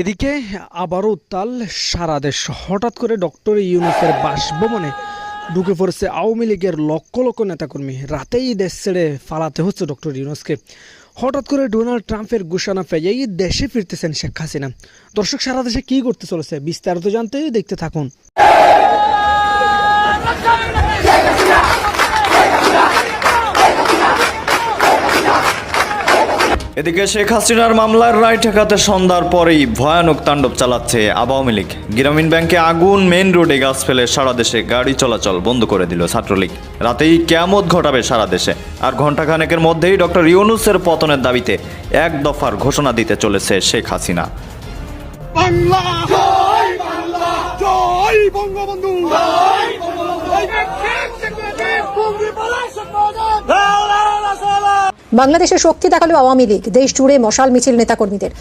এদিকে আবারও উত্তাল সারা দেশ। হঠাৎ করে ডক্টর ইউনুসের বাসভবনে ঢুকে পড়েছে আওয়ামী লীগের লক্ষ লক্ষ নেতাকর্মী। রাতেই দেশ ছেড়ে ফালাতে হচ্ছে ডক্টর ইউনুসকে। হঠাৎ করে ডোনাল্ড ট্রাম্পের ঘোষণা পেয়েই দেশে ফিরতেছেন শেখ হাসিনা। দর্শক, সারা দেশে কি করতে চলেছে বিস্তারিত জানতে দেখতে থাকুন। এদিকে শেখ হাসিনার মামলার রায় ঠেকাতে সন্ধ্যার পরেই ভয়ানক তাণ্ডব চালাচ্ছে আওয়ামী লীগ। গ্রামীণ ব্যাংকে আগুন মেন রোডে গাছ ফেলে সারা দেশে গাড়ি চলাচল বন্ধ করে দিল ছাত্রলীগ। রাতেই কেয়ামত ঘটাবে সারা দেশে। আর ঘণ্টাখানেকের মধ্যেই ডক্টর ইউনুসের পতনের দাবিতে এক দফার ঘোষণা দিতে চলেছে শেখ হাসিনা। বাংলা জয় বাংলা জয় বঙ্গবন্ধু। জয় বঙ্গবন্ধু বাংলাদেশের শক্তি দেখাল আওয়ামী লীগ। দেশ জুড়ে মশাল মিছিল নেতাকর্মীদের।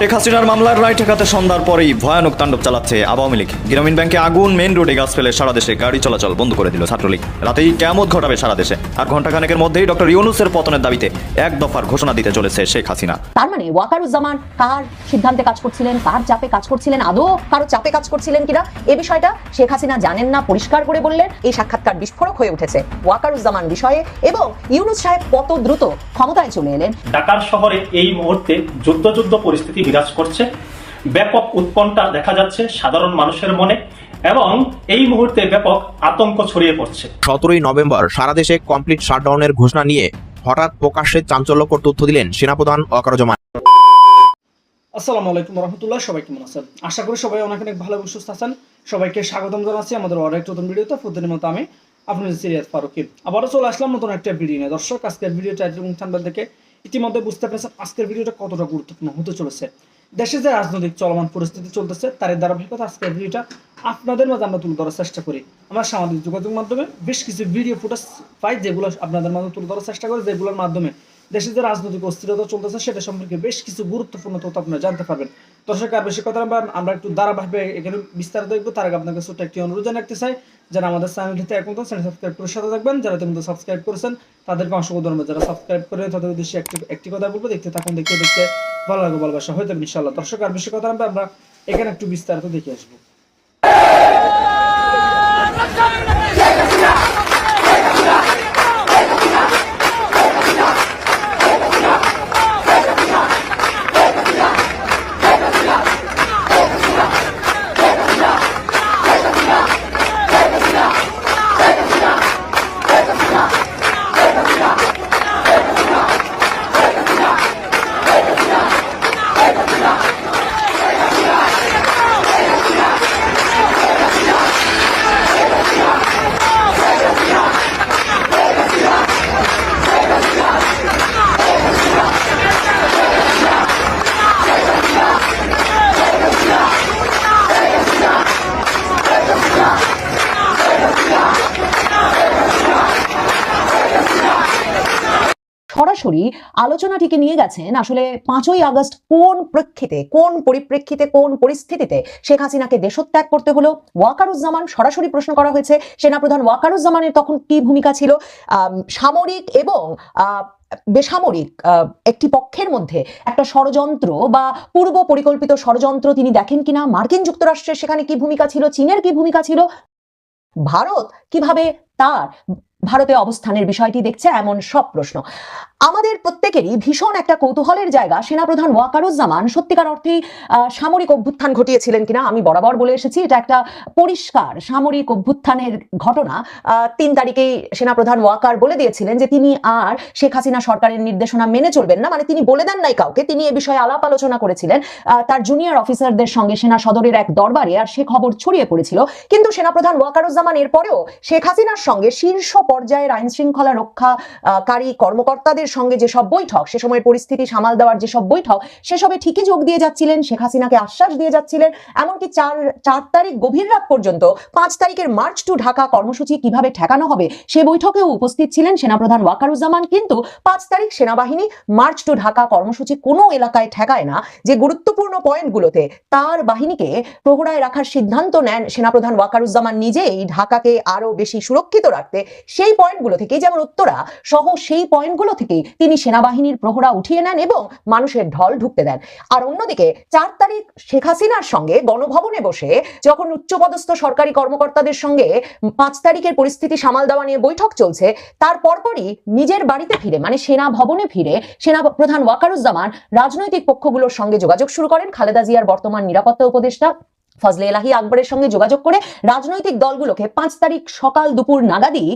শেখ হাসিনার মামলার রায় ঠেকাতে সন্ধ্যার পরেই ভয়ানক তাণ্ডব চালাচ্ছে আওয়ামী লীগ। গ্রামীণ ব্যাংকে আগুন মেন রোডে গাছ ফেলে সারা দেশে গাড়ি চলাচল বন্ধ করে দিল ছাত্রলীগ। রাতেই কেমত ঘটাবে সারা দেশে। আর ঘণ্টাখানেকের মধ্যেই ডক্টর ইউনুসের পতনের দাবিতে এক দফার ঘোষণা দিতে চলেছে শেখ হাসিনা। তার মানে ওয়াকারুজ্জামান কার সিদ্ধান্তে কাজ করছিলেন কার চাপে কাজ করছিলেন আদৌ কারও চাপে কাজ করছিলেন কিনা এ বিষয়টা শেখ হাসিনা জানেন না পরিষ্কার করে বললেন এই সাক্ষাৎকার বিস্ফোরক হয়ে উঠেছে ওয়াকারুজ্জামান বিষয়ে এবং ইউনুস সাহেব কত দ্রুত ক্ষমতায় চলে এলেন। ঢাকার শহরে এই মুহূর্তে যুদ্ধ যুদ্ধ পরিস্থিতি বিরাজ করছে। ব্যাপক উৎকণ্ঠা দেখা যাচ্ছে সাধারণ মানুষের মনে এবং এই মুহূর্তে ব্যাপক আতঙ্ক ছড়িয়ে পড়ছে। সতেরোই নভেম্বর সারা দেশে কমপ্লিট শাটডাউনের ঘোষণা নিয়ে হঠাৎ প্রকাশ্যে চাঞ্চল্যকর তথ্য দিলেন সেনাপ্রধান অকারজমান আসসালামু আলাইকুম রহমতুল্লাহ সবাই কেমন আছেন? আশা করি সবাই অনেক অনেক ভালো এবং সুস্থ আছেন। সবাইকে স্বাগতম জানাচ্ছি আমাদের আরেক নতুন ভিডিওতে। প্রতিদিনের মতো আমি আপনাদের সিরিয়াস ফারুকি। আবারও চলে আসলাম নতুন একটা ভিডিও নিয়ে। দর্শক আজকের ভিডিও টাইটেল এবং থাম্বনেল থেকে ইতিমধ্যে বুঝতে পেরেছেন আজকের ভিডিওটা কতটা গুরুত্বপূর্ণ হতে চলেছে। দেশে যে রাজনৈতিক চলমান পরিস্থিতি চলতেছে তার ধারাবাহিকতা আজকের ভিডিওটা আপনাদের মাঝে আমরা তুলে ধরার চেষ্টা করি। আমরা সামাজিক যোগাযোগ মাধ্যমে বেশ কিছু ভিডিও ফুটেজ পাই, যেগুলো আপনাদের মাঝে তুলে ধরার চেষ্টা করি, যেগুলোর মাধ্যমে দেশে যে রাজনৈতিক অস্থিরতা চলতেছে, সেটা সম্পর্কে বেশ কিছু গুরুত্বপূর্ণ তথ্য আপনারা জানতে পারবেন। দর্শক, আর বেশি কথা আমরা একটু ধারাবাহিকভাবে এখানে বিস্তারিত দেখব। তার আগে আপনাকে ছোট্ট একটি অনুরোধ জানাতে চাই, যারা আমাদের চ্যানেলটিতে এখন চ্যানেল সাবস্ক্রাইব করে সাথে থাকবেন। যারা তুমি সাবস্ক্রাইব করেছেন, তাদেরকে অসংখ্য ধন্যবাদ। যারা সাবস্ক্রাইব করে তাদের উদ্দেশ্যে একটি একটি কথা বলব, দেখতে থাকুন, দেখতে দেখতে ভালো লাগবে, ভালোবাসা হয়ে যাবে ইনশাল্লাহ দর্শক, আর বেশি কথা আমরা এখানে একটু বিস্তারিত দেখে আসব। সরাসরি আলোচনাটিকে নিয়ে গেছেন আসলে পাঁচই আগস্ট কোন প্রেক্ষিতে, কোন পরিপ্রেক্ষিতে, কোন পরিস্থিতিতে শেখ হাসিনাকে দেশত্যাগ করতে হলো? ওয়াকারুজ্জামান সরাসরি প্রশ্ন করা হয়েছে, সেনাপ্রধান ওয়াকারুজ্জামানের তখন কি ভূমিকা ছিল? সামরিক এবং বেসামরিক একটি পক্ষের মধ্যে একটা ষড়যন্ত্র বা পূর্ব পরিকল্পিত ষড়যন্ত্র তিনি দেখেন কিনা? মার্কিন যুক্তরাষ্ট্রের সেখানে কি ভূমিকা ছিল? চীনের কি ভূমিকা ছিল? ভারত কীভাবে তার ভারতে অবস্থানের বিষয়টি দেখছে এমন সব প্রশ্ন। আমাদের প্রত্যেকেরই ভীষণ একটা কৌতূহলের জায়গা। সেনাপ্রধান ওয়াকারুজ্জামান সত্যিকার অর্থেই আহ, সামরিক অভ্যুত্থান ঘটিয়েছিলেন কিনা আমি বরাবর বলে এসেছি। এটা একটা পরিষ্কার সামরিক অভ্যুত্থানের ঘটনা। তিন তারিখেই সেনাপ্রধান ওয়াকার বলে দিয়েছিলেন যে তিনি আর শেখ হাসিনা সরকারের নির্দেশনা মেনে চলবেন না। মানে তিনি বলে দেন নাই কাউকে তিনি এ বিষয়ে আলাপ আলোচনা করেছিলেন। তার জুনিয়র অফিসারদের সঙ্গে সেনা সদরের এক দরবারে আর সে খবর ছড়িয়ে পড়েছিল। কিন্তু সেনাপ্রধান ওয়াকারুজ্জামান এরপরেও শেখ হাসিনার সঙ্গে শীর্ষ পর্যায়ের আইন শৃঙ্খলা রক্ষাকারী কর্মকর্তাদের সঙ্গে যেসব বৈঠক, সে সময়ের পরিস্থিতি সামাল দেওয়ার যেসব বৈঠক, সেসবে ঠিকই যোগ দিয়ে যাচ্ছিলেন, শেখ হাসিনাকে আশ্বাস দিয়ে যাচ্ছিলেন। এমনকি চার চার তারিখ গভীর রাত পর্যন্ত, পাঁচ তারিখের মার্চ টু ঢাকা কর্মসূচি কীভাবে ঠেকানো হবে, সে বৈঠকেও উপস্থিত ছিলেন সেনাপ্রধান ওয়াকারুজ্জামান। কিন্তু পাঁচ তারিখ সেনাবাহিনী মার্চ টু ঢাকা কর্মসূচি কোনো এলাকায় ঠেকায় না। যে গুরুত্বপূর্ণ পয়েন্টগুলোতে তার বাহিনীকে প্রহরায় রাখার সিদ্ধান্ত নেন সেনাপ্রধান ওয়াকারুজ্জামান নিজেই, ঢাকাকে আরও বেশি সুরক্ষিত রাখতে সেই পয়েন্টগুলো থেকে যেমন উত্তরা সহ সেই পয়েন্টগুলো থেকে তিনি সেনাবাহিনীর প্রহরা উঠিয়ে নেন এবং মানুষের ঢল ঢুকতে দেন। আর অন্যদিকে চার তারিখ শেখ হাসিনার সঙ্গে গণভবনে বসে যখন উচ্চপদস্থ সরকারি কর্মকর্তাদের সঙ্গে পাঁচ তারিখের পরিস্থিতি সামাল দেওয়া নিয়ে বৈঠক চলছে, তার পরপরই নিজের বাড়িতে ফিরে মানে সেনা ভবনে ফিরে সেনা প্রধান ওয়াকারুজ্জামান রাজনৈতিক পক্ষগুলোর সঙ্গে যোগাযোগ শুরু করেন। খালেদা জিয়ার বর্তমান নিরাপত্তা উপদেষ্টা ফজলে এলাহি আকবরের সঙ্গে যোগাযোগ করে রাজনৈতিক দলগুলোকে পাঁচ তারিখ সকাল দুপুর নাগাদই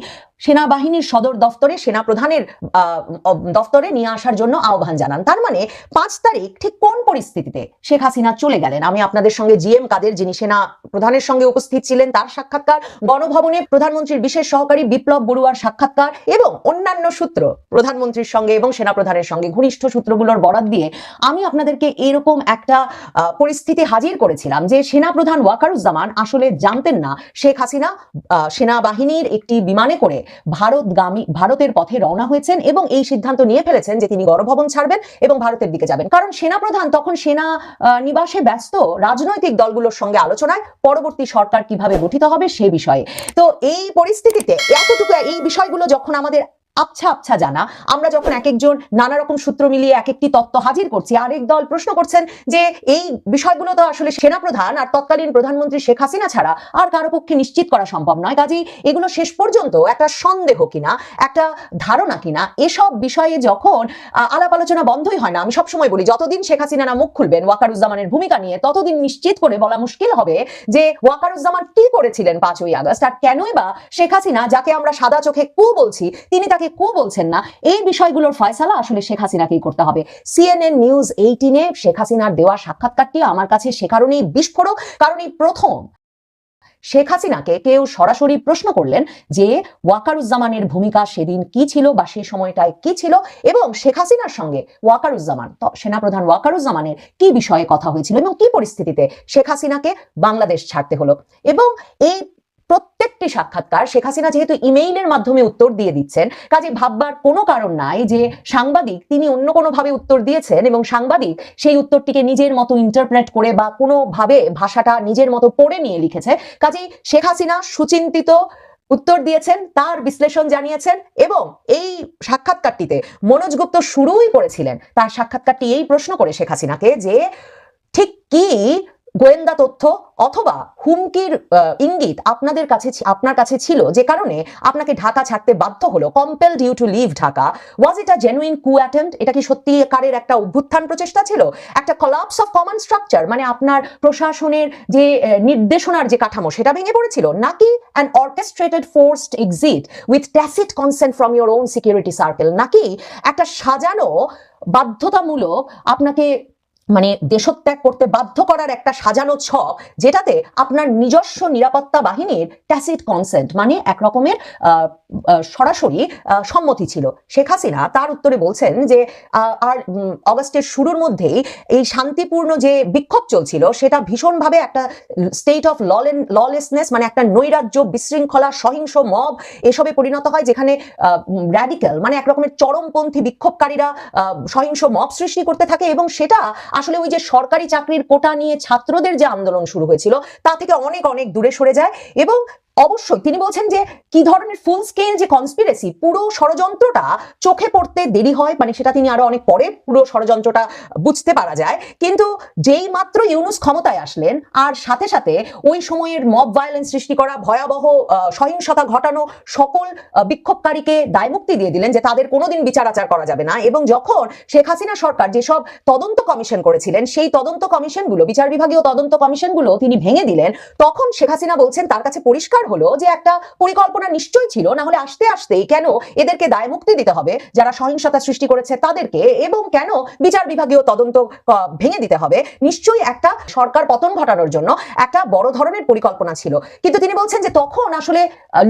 সেনাবাহিনীর সদর দফতরে সেনা প্রধানের দফতরে নিয়ে আসার জন্য আহ্বান জানান। তার মানে পাঁচ তারিখ ঠিক কোন পরিস্থিতিতে শেখ হাসিনা চলে গেলেন? আমি আপনাদের সঙ্গে জিএম কাদের, যিনি সেনা প্রধানের সঙ্গে উপস্থিত ছিলেন, তার সাক্ষাৎকার, গণভবনে প্রধানমন্ত্রীর বিশেষ সহকারী বিপ্লব বড়ুয়ার সাক্ষাৎকার এবং অন্যান্য সূত্র প্রধানমন্ত্রীর সঙ্গে এবং সেনা প্রধানের সঙ্গে ঘনিষ্ঠ সূত্রগুলোর বরাদ দিয়ে আমি আপনাদেরকে এরকম একটা পরিস্থিতি হাজির করেছিলাম যে সেনা প্রধান ওয়াকারুজ্জামান আসলে জানতেন না শেখ হাসিনা সেনাবাহিনীর একটি বিমানে করে ভারতগামী, ভারতের পথে রওনা হয়েছেন এবং এই সিদ্ধান্ত নিয়ে ফেলেছেন যে তিনি গণভবন ছাড়বেন এবং ভারতের দিকে যাবেন। কারণ সেনাপ্রধান তখন সেনা নিবাসে ব্যস্ত রাজনৈতিক দলগুলোর সঙ্গে আলোচনায় পরবর্তী সরকার কীভাবে গঠিত হবে সে বিষয়ে। তো এই পরিস্থিতিতে এতটুকু, এই বিষয়গুলো যখন আমাদের আবছা আবছা জানা। আমরা যখন এক একজন নানা রকম সূত্র মিলিয়ে এক একটি তত্ত্ব হাজির করছি, আরেক দল প্রশ্ন করছেন যে এই বিষয়গুলো তো আসলে সেনাপ্রধান আর তৎকালীন প্রধানমন্ত্রী শেখ হাসিনা ছাড়া আর কারও পক্ষে নিশ্চিত করা সম্ভব নয়। কাজেই এগুলো শেষ পর্যন্ত একটা সন্দেহ কিনা, একটা ধারণা কিনা, এসব বিষয়ে যখন আলাপ আলোচনা বন্ধই হয় না, আমি সবসময় বলি, যতদিন শেখ হাসিনা না মুখ খুলবেন, ওয়াকারুজ্জামানের ভূমিকা নিয়ে, ততদিন নিশ্চিত করে বলা মুশকিল হবে যে ওয়াকারুজ্জামান কি করেছিলেন পাঁচই আগস্ট, আর কেনই বা শেখ হাসিনা, যাকে আমরা সাদা চোখে কু বলছি, তিনি তাকে কু বলছেন না, এই বিষয়গুলোর ফয়সালা আসলে শেখ হাসিনাকেই করতে হবে। সিএনএন নিউজ এইটিনে শেখ হাসিনার দেওয়া সাক্ষাৎকারটি আমার কাছে সে কারণেই বিস্ফোরক, কারণ প্রথম শেখ হাসিনাকে কেউ সরাসরি প্রশ্ন করলেন যে ওয়াকারুজ্জামানের ভূমিকা সেদিন কি ছিল বা সেই সময়টায় কি ছিল এবং শেখ হাসিনার সঙ্গে ওয়াকারুজ্জামান সেনাপ্রধান ওয়াকারুজ্জামানের কি বিষয়ে কথা হয়েছিল এবং কি পরিস্থিতিতে শেখ হাসিনাকে বাংলাদেশ ছাড়তে হলো। এবং এই প্রত্যেকটি সাক্ষাৎকার শেখ হাসিনা যেহেতু ইমেইলের মাধ্যমে উত্তর দিয়ে দিচ্ছেন, কাজে ভাববার কোনো কারণ নাই যে সাংবাদিক তিনি অন্য কোনো ভাবে উত্তর দিয়েছেন এবং সাংবাদিক সেই উত্তরটিকে নিজের মতো ইন্টারপ্রেট করে বা কোনো ভাবে ভাষাটা নিজের মতো পড়ে নিয়ে লিখেছে। কাজেই শেখ হাসিনা সুচিন্তিত উত্তর দিয়েছেন, তার বিশ্লেষণ জানিয়েছেন এবং এই সাক্ষাৎকারটিতে মনোজ গুপ্ত শুরুই করেছিলেন। তার সাক্ষাৎকারটি এই প্রশ্ন করে শেখ হাসিনাকে যে, ঠিক কি গোয়েন্দা তথ্য অথবা হুমকির ইঙ্গিত আপনাদের কাছে আপনার কাছে ছিল যে কারণে আপনাকে ঢাকা ছাড়তে বাধ্য হলো compel due to leave Dhaka. Was a genuine coup attempt এটা কি সত্যিকারের একটা অভ্যুত্থান প্রচেষ্টা ছিল? একটা কলাপস অফ কমন স্ট্রাকচার মানে আপনার প্রশাসনের যে নির্দেশনার যে কাঠামো, সেটা ভেঙে পড়েছিল? নাকি an orchestrated forced exit with tacit consent from your own security circle নাকি একটা সাজানো বাধ্যতামূলক আপনাকে মানে দেশত্যাগ করতে বাধ্য করার একটা সাজানো ছক যেটাতে আপনার নিজস্ব নিরাপত্তা বাহিনীর ট্যাসিট কনসেন্ট মানে এক রকমের আহ, আহ, সরাসরি সম্মতি ছিল। শেখ হাসিনা তার উত্তরে বলছেন যে আর অগস্টের শুরুর মধ্যেই এই শান্তিপূর্ণ যে বিক্ষোভ চলছিল সেটা ভীষণভাবে একটা স্টেট অফ ললেসনেস মানে একটা নৈরাজ্য বিশৃঙ্খলা সহিংস মব এসবে পরিণত হয় যেখানে র্যাডিক্যাল মানে এক রকমের চরমপন্থী বিক্ষোভকারীরা সহিংস মব সৃষ্টি করতে থাকে এবং সেটা আসলে ওই যে সরকারি চাকরির কোটা নিয়ে ছাত্রদের যে আন্দোলন শুরু হয়েছিল, তা থেকে অনেক অনেক দূরে সরে যায় এবং অবশ্যই তিনি বলছেন যে কি ধরনের ফুল স্কেল যে কনস্পিরেসি পুরো ষড়যন্ত্রটা চোখে পড়তে দেরি হয় মানে সেটা তিনি আরও অনেক পরে পুরো ষড়যন্ত্রটা বুঝতে পারা যায়। কিন্তু যেই মাত্র ইউনুস ক্ষমতায় আসলেন, আর সাথে সাথে ওই সময়ের মব ভায়োলেন্স সৃষ্টি করা, ভয়াবহ সহিংসতা ঘটানো সকল বিক্ষোভকারীকে দায়মুক্তি দিয়ে দিলেন যে তাদের কোনোদিন বিচার আচার করা যাবে না। এবং যখন শেখ হাসিনা সরকার যেসব তদন্ত কমিশন করেছিলেন, সেই তদন্ত কমিশনগুলো, বিচার বিভাগীয় তদন্ত কমিশনগুলো তিনি ভেঙে দিলেন, তখন শেখ হাসিনা বলছেন, তার কাছে পরিষ্কার হলো যে একটা পরিকল্পনা নিশ্চয়ই ছিল, না হলে আসতে আসতেই কেন এদেরকে দায় মুক্তি দিতে হবে, যারা সহিংসতা সৃষ্টি করেছে তাদেরকে, এবং কেন বিচার বিভাগীয় তদন্ত ভেঙে দিতে হবে, নিশ্চয়ই একটা সরকার পতন ঘটানোর জন্য একটা বড় ধরনের পরিকল্পনা ছিল। কিন্তু তিনি বলছেন যে তখন আসলে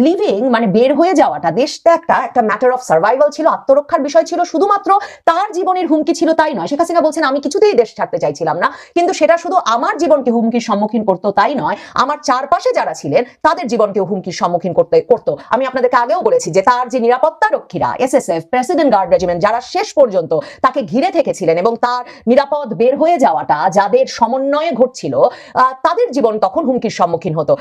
লিভিং মানে বের হয়ে যাওয়াটা দেশ ত্যাগটা একটা ম্যাটার অফ সার্ভাইভাল ছিল, আত্মরক্ষার বিষয় ছিল, শুধুমাত্র তার জীবনের হুমকি ছিল তাই নয়। শেখ হাসিনা বলছেন, আমি কিছুতেই দেশ ছাড়তে চাইছিলাম না। কিন্তু সেটা শুধু আমার জীবনকে হুমকির সম্মুখীন করতো তাই নয়, আমার চারপাশে যারা ছিলেন, তাদের জীবনকেও হুমকির সম্মুখীন করতে, করতো। আমি আপনাদেরকে আগেও বলেছি যে তার যে নিরাপত্তা রক্ষীরা এসএসএফ প্রেসিডেন্ট গার্ড রেজিমেন্ট যারা শেষ পর্যন্ত তাকে ঘিরে থেকেছিলেন এবং তার নিরাপদ বের হয়ে যাওয়াটা যাদের সমন্বয়ে ঘটছিল তাদের জীবন তখন হুমকির সম্মুখীন হতো।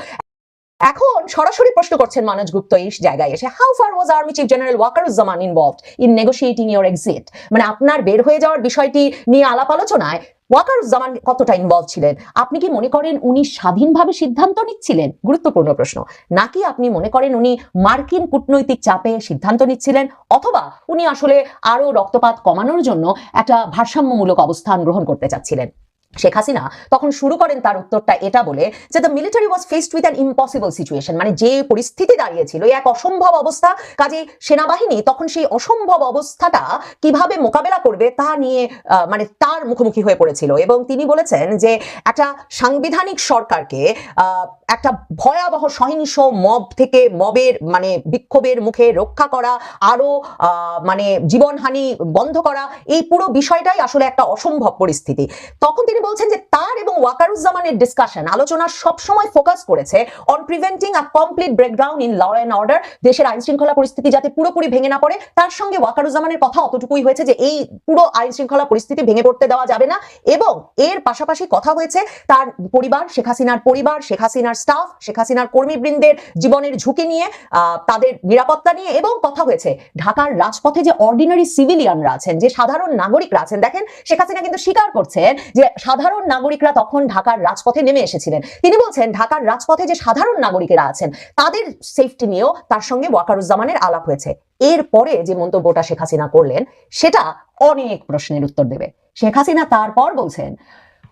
এখন সরাসরি প্রশ্ন করছেন মানজ গুপ্ত এই জায়গায় এসে how far was army chief general Wakeruzzaman involved in negotiating your exit মানে আপনার বের হয়ে যাওয়ার বিষয়টি নিয়ে আলাপ আলোচনায় ওয়াকারুজ্জামান কতটা ইনভলভ ছিলেন? আপনি কি মনে করেন উনি স্বাধীনভাবে সিদ্ধান্ত নিচ্ছিলেন? গুরুত্বপূর্ণ প্রশ্ন। নাকি আপনি মনে করেন উনি মার্কিন কূটনৈতিক চাপে সিদ্ধান্ত নিচ্ছিলেন? অথবা উনি আসলে আরও রক্তপাত কমানোর জন্য একটা ভারসাম্যমূলক অবস্থান গ্রহণ করতে চাচ্ছিলেন? শেখ হাসিনা তখন শুরু করেন তার উত্তরটা এটা বলে যে the military was faced with an impossible situation মানে যে পরিস্থিতি দাঁড়িয়েছিল এক অসম্ভব অবস্থা কাজে সেনাবাহিনী তখন সেই অসম্ভব অবস্থাটা কীভাবে মোকাবেলা করবে তা নিয়ে মানে তার মুখোমুখি হয়ে পড়েছিল। এবং তিনি বলেছেন যে একটা সাংবিধানিক সরকারকে একটা ভয়াবহ সহিংস মব থেকে মবের মানে বিক্ষোভের মুখে রক্ষা করা আরও আহ, মানে জীবনহানি বন্ধ করা এই পুরো বিষয়টাই আসলে একটা অসম্ভব পরিস্থিতি। তখন তিনি বলছেন যে তার এবং ওয়াকারুজ্জামানের ডিসকাশন আলোচনা সবসময় ফোকাস করেছে on preventing a complete breakdown in law and order দেশের আইন শৃঙ্খলা পরিস্থিতি যাতে পুরোপুরি ভেঙে না পড়ে। তার সঙ্গে ওয়াকারুজ্জামানের কথা অতটুকুই হয়েছে যে এই পুরো আইন শৃঙ্খলা পরিস্থিতি ভেঙে পড়তে দেওয়া যাবে না এবং এর পাশাপাশি কথা হয়েছে তার পরিবার, শেখ হাসিনার পরিবার, শেখ হাসিনার স্টাফ শেখ হাসিনার কর্মীবৃন্দের জীবনের ঝুঁকি নিয়ে তাদের নিরাপত্তা নিয়ে এবং কথা হয়েছে ঢাকার রাজপথে যে অর্ডিনারি সিভিলিয়ানরা আছেন, যে সাধারণ নাগরিকরা আছেন, দেখেন শেখ হাসিনা কিন্তু স্বীকার করছেন যে সাধারণ নাগরিকরা তখন ঢাকার রাজপথে নেমে এসেছিলেন। তিনি বলছেন, ঢাকার রাজপথে যে সাধারণ নাগরিকেরা আছেন, তাদের সেফটি নিয়েও তার সঙ্গে ওয়াকারুজ্জামানের আলাপ হয়েছে। এরপরে যে মন্তব্যটা শেখ হাসিনা করলেন, সেটা অনেক প্রশ্নের উত্তর দেবে। শেখ হাসিনা তারপর বলছেন,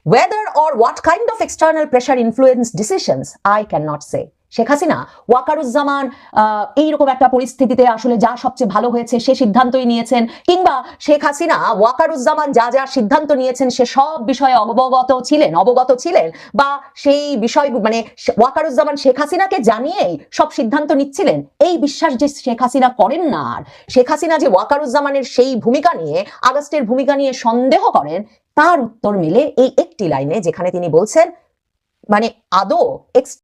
whether or what kind of external pressure influenced decisions, i cannot say. Sheikh Hasina, Wakeruzzaman এইরকম একটা পরিস্থিতিতে আসলে যা সবচেয়ে ভালো হয়েছে সে সিদ্ধান্তই নিয়েছেন, কিংবা শেখ হাসিনা, ওয়াকারুজ্জামান যা যা সিদ্ধান্ত নিয়েছেন সে সব বিষয়ে অবগত ছিলেন অবগত ছিলেন, বা সেই বিষয় মানে ওয়াকারুজ্জামান শেখ হাসিনাকে জানিয়েই সব সিদ্ধান্ত নিচ্ছিলেন, এই বিশ্বাস যে শেখ হাসিনা করেন না আর। শেখ হাসিনা যে ওয়াকারুজ্জামানের সেই ভূমিকা নিয়ে, আগস্টের ভূমিকা নিয়ে সন্দেহ করেন, তার উত্তর মিলে এই একটি লাইনে যেখানে তিনি বলছেন মানে আদৌ এক্স